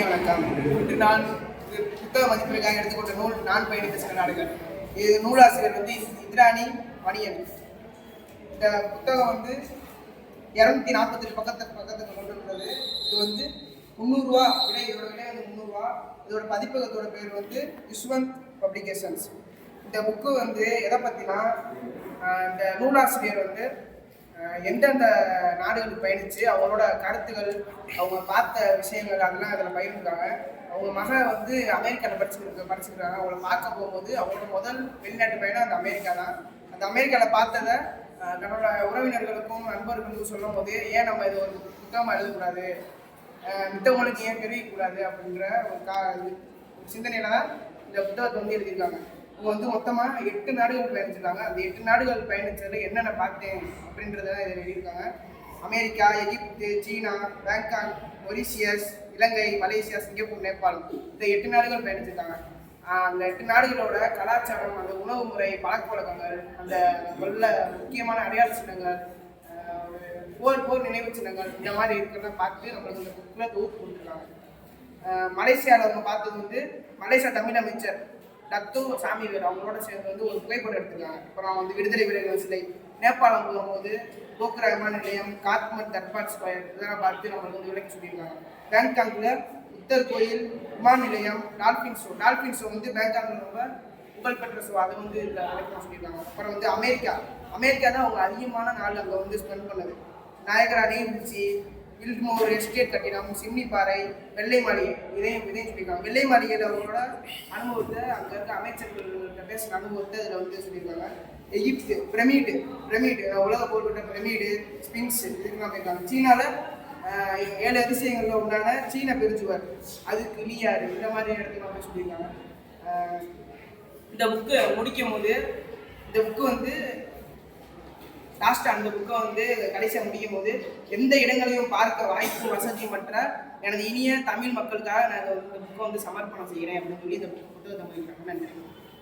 வணக்கம். இன்று நான் புத்தக மதிப்பிற்காக எடுத்துக்கொண்ட நூல் நான் பயணித்த சில நாடுகள். இது நூலாசிரியர் வந்து இந்திராணி மணியன். இந்த புத்தகம் வந்து இரநூத்தி நாற்பத்தெட்டு பக்கத்து பக்கத்துக்கு கொண்டுள்ளது இது வந்து முந்நூறுரூவா விலை இதோட விலை வந்து முந்நூறுரூவா இதோட பதிப்பகத்தோட பேர் வந்து யுஷ்வந்த் பப்ளிகேஷன்ஸ். இந்த புக்கு வந்து எதை பற்றினா இந்த நூலாசிரியர் வந்து எந்தெந்த நாடுகளுக்கு பயணித்து அவங்களோட கருத்துகள் அவங்க பார்த்த விஷயங்கள் அதெல்லாம் அதில் பயிர்ந்துருக்காங்க அவங்க மக வந்து அமெரிக்காவில் படிச்சுருக்கு படிச்சிருக்காங்க அவங்கள பார்க்க போகும்போது அவங்களோட முதல் வெளிநாட்டு பயணம் அந்த அமெரிக்கா தான். அந்த அமெரிக்காவில் பார்த்ததை அஹ் தன்னோட உறவினர்களுக்கும் நண்பர்களுக்கும் சொல்லும் போது ஏன் நம்ம இது ஒரு புத்தகமாக எழுதக்கூடாது? மித்தவங்களுக்கு ஏன் தெரிவிக்கக்கூடாது? அப்படின்ற ஒரு கா இது சிந்தனையில தான் இந்த புத்தகத்தை வந்து எழுதியிருக்காங்க. இப்போ வந்து மொத்தமாக எட்டு நாடுகள் பயணிச்சிருக்காங்க. அந்த எட்டு நாடுகள் பயணிச்சதுல என்னென்ன பார்த்தேன் அப்படின்றத இதில் எழுதியிருக்காங்க. America Egypt China Bangkok Mauritius Ilangai Malaysia Singapore Nepal இந்த எட்டு நாடுகள் பயணிச்சிருக்காங்க. அந்த எட்டு நாடுகளோட கலாச்சாரம் அந்த உணவு முறை பழக்க வழக்கங்கள் அந்த நல்ல முக்கியமான அடையாள சின்னங்கள் போர் போர் நினைவு சின்னங்கள் இந்த மாதிரி இருக்கிறத பார்த்து நம்மளுக்கு இந்த புக்கில் தொகுப்பு கொடுத்துருக்காங்க. மலேசியாவில் அவங்க பார்த்தது வந்து மலேசியா தமிழ் அமைச்சர் டத்தும் சாமி வேறு அவங்களோட சேர்ந்து வந்து ஒரு புகைப்படம் எடுத்திருக்காங்க அப்புறம் வந்து விடுதலை வீரர்கள் சிலை நேபாளம் போகும்போது போக்ரா விமான நிலையம் காத்மன் தர்பார் ஸ்கொயர் இதெல்லாம் பார்த்து நம்மளுக்கு வந்து விளக்கி சொல்லியிருக்காங்க. பேங்காக்ல புத்தர் கோயில் விமான நிலையம் டால்ஃபின் ஷோ டால்ஃபின் ஷோ வந்து பேங்காக்ல ரொம்ப புகழ்பெற்ற ஷோ அதை வந்து இதில் விளக்கம் சொல்லியிருக்காங்க. அப்புறம் வந்து அமெரிக்கா அமெரிக்கா தான் அவங்க அதிகமான நாள் அங்கே வந்து ஸ்பெண்ட் பண்ணது. நாயகர் அறியும் இருந்துச்சு நீர்வீழ்ச்சி வில்மோர் எஸ்டேட் கட்டிடம் சிம்னிப்பாறை வெள்ளை மாளிகை இதையும் இதையும் சொல்லியிருக்காங்க. வெள்ளை மாளிகையில் அவங்களோட அனுபவத்தை அங்கே இருக்க அமைச்சர்கள்கிட்ட பேசுகிற அனுபவத்தை அதில் வந்து சொல்லியிருக்காங்க. எகிப்து பிரமிடு பிரமிடு உலக போர்விட்ட பிரமிடு ஸ்பிங்ஸ் இதுக்கெல்லாம் போயிருக்காங்க. சீனாவில் ஏழு அதிசயங்களில் உண்டான சீன பெருஞ்சுவர் அதுக்கு லியாரு இந்த மாதிரி இடத்துக்கு வந்து சொல்லியிருக்காங்க. இந்த புக்கு முடிக்கும் போது இந்த புக்கு வந்து லாஸ்ட் அந்த புக்கை வந்து கடைசியாக முடியும் போது எந்த இடங்களையும் பார்க்க வாய்ப்பு வசதியும் பற்ற எனது இனிய தமிழ் மக்களுக்காக நான் இந்த புக்கை வந்து சமர்ப்பணம் செய்கிறேன் அப்படின்னு சொல்லி இந்த புத்தகத்தை முடிக்கிறாங்க நன்றி.